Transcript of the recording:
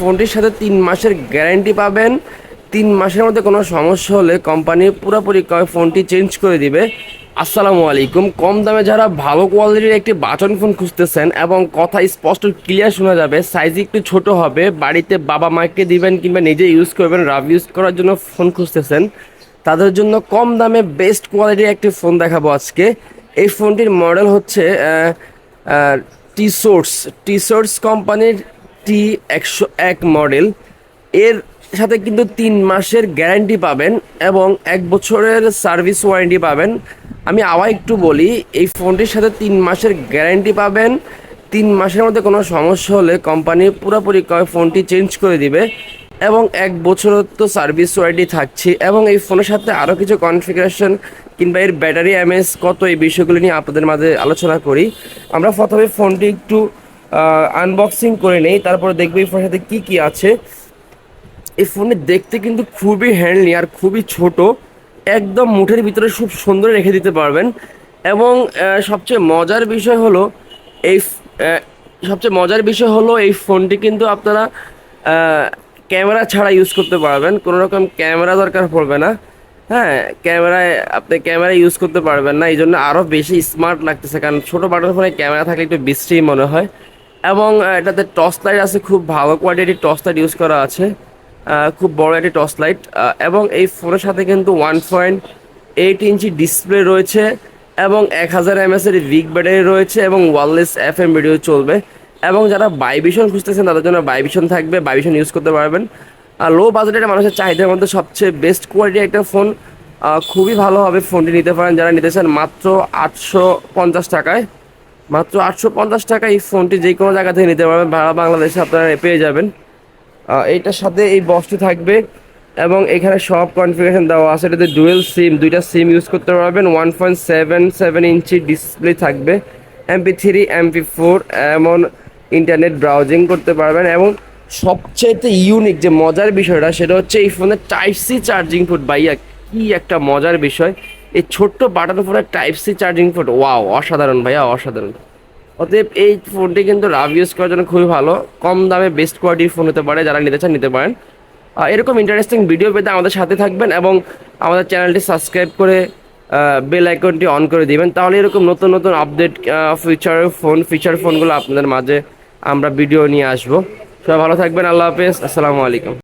ফোনটির সাথে তিন মাসের গ্যারান্টি পাবেন। তিন মাসের মধ্যে কোনো সমস্যা হলে কোম্পানি পুরোপুরি ফোনটি চেঞ্জ করে দিবে। আসসালামু আলাইকুম। কম দামে যারা ভালো কোয়ালিটির একটি বাটন ফোন খুঁজতেছেন এবং কথা স্পষ্ট ক্লিয়ার শোনা যাবে সাইজ একটু ছোট হবে, বাড়িতে বাবা মাকে দিবেন কিংবা নিজে ইউজ করবেন, রাফ ইউজ করার জন্য ফোন খুঁজতেছেন, তাদের জন্য কম দামে বেস্ট কোয়ালিটির একটি ফোন দেখাবো আজকে। এই ফোনটির মডেল হচ্ছে টি সোর্স টি সোর্স কোম্পানির টি একশো এক মডেল। এর সাথে কিন্তু তিন মাসের গ্যারান্টি পাবেন এবং এক বছরের সার্ভিস ওয়ারেন্টি পাবেন। আমি আবার একটু বলি, এই ফোনটির সাথে তিন মাসের গ্যারান্টি পাবেন। তিন মাসের মধ্যে কোনো সমস্যা হলে কোম্পানি পুরোপুরি ফোনটি চেঞ্জ করে দিবে এবং এক বছরের তো সার্ভিস ওয়ারেন্টি থাকছে এবং এই ফোনের সাথে আরও কিছু কনফিগারেশন কিংবা এর ব্যাটারি এমএস কত এই বিষয়গুলো নিয়ে আপনাদের মাঝে আলোচনা করি। আমরা প্রথমে ফোনটি একটু আনবক্সিং করে নেই। তারপরে দেখব এই ফোনের সাথে কী কী আছে। এই ফোনে দেখতে কিন্তু খুবই হ্যান্ডলি আর খুবই ছোট। একদম মুঠের ভিতরে খুব সুন্দর রেখে দিতে পারবেন। এবং সবচেয়ে মজার বিষয় হলো এই সবচেয়ে মজার বিষয় হলো এই ফোনটি কিন্তু আপনারা ক্যামেরা ছাড়া ইউজ করতে পারবেন। কোনো রকম ক্যামেরা দরকার পড়বে না। হ্যাঁ ক্যামেরায়, আপনি ক্যামেরা ইউজ করতে পারবেন না। এই জন্য আরও বেশি স্মার্ট লাগতেছে। কারণ ছোটো বাটন ফোনে ক্যামেরা থাকলে একটু বিশ্রী মনে হয়। এবং এটাতে টর্চ লাইট আছে, খুব ভালো কোয়ালিটির টর্চ লাইট ইউজ করা আছে। খুব বড় একটি টর্চ লাইট। এবং এই ফোনের সাথে কিন্তু one point eight inch display রয়েছে এবং এক হাজার এমএস এর বিগ ব্যাটারি রয়েছে এবং ওয়ারলেস এফ এম ভিডিও চলবে। এবং যারা বাইবিশন খুঁজতেছেন, তাদের জন্য বাইবিশন থাকবে বাইবিশন ইউজ করতে পারবেন। আর লো বাজেটের মানুষের চাহিদার মধ্যে সবচেয়ে বেস্ট কোয়ালিটি একটা ফোন খুবই ভালো হবে ফোনটি নিতে পারেন। যারা নিতে চান মাত্র আটশো পঞ্চাশ টাকায়। মাত্র আটশো পঞ্চাশ টাকা এই ফোনটি যে কোনো জায়গা থেকে নিতে পারবেন। ভাড়া বাংলাদেশে আপনারা পেয়ে যাবেন। এইটার সাথে এই বক্সটি থাকবে এবং এখানে সব কনফিগারেশন দেওয়া আছে। এটাতে ডুয়েল সিম দুইটা সিম ইউজ করতে পারবেন। One point seven seven inch display থাকবে। এমপি থ্রি এমপি ফোর এমন ইন্টারনেট ব্রাউজিং করতে পারবেন এবং সবচেয়ে ইউনিক যে মজার বিষয়টা, সেটা হচ্ছে এই ফোনের টাইপ সি চার্জিং পোর্ট ভাইয়া, কি একটা মজার বিষয়। এই ছোট্ট বাটন ফোনের type C charging port wow অসাধারণ ভাইয়া, অসাধারণ। অতএব এই ফোনটি কিন্তু রাভ ইউজ করার জন্য খুবই ভালো। কম দামে বেস্ট কোয়ালিটির ফোন হতে পারে, যারা নিতে চান, নিতে পারেন। এরকম ইন্টারেস্টিং ভিডিও পেতে আমাদের সাথে থাকবেন এবং আমাদের চ্যানেলটি সাবস্ক্রাইব করে বেল আইকনটি অন করে দিবেন। তাহলে এরকম নতুন নতুন আপডেট ফিচার ফোন ফিচার ফোনগুলো আপনাদের মাঝে আমরা ভিডিও নিয়ে আসব। সবাই ভালো থাকবেন, আল্লাহ হাফেজ, আসসালামু আলাইকুম।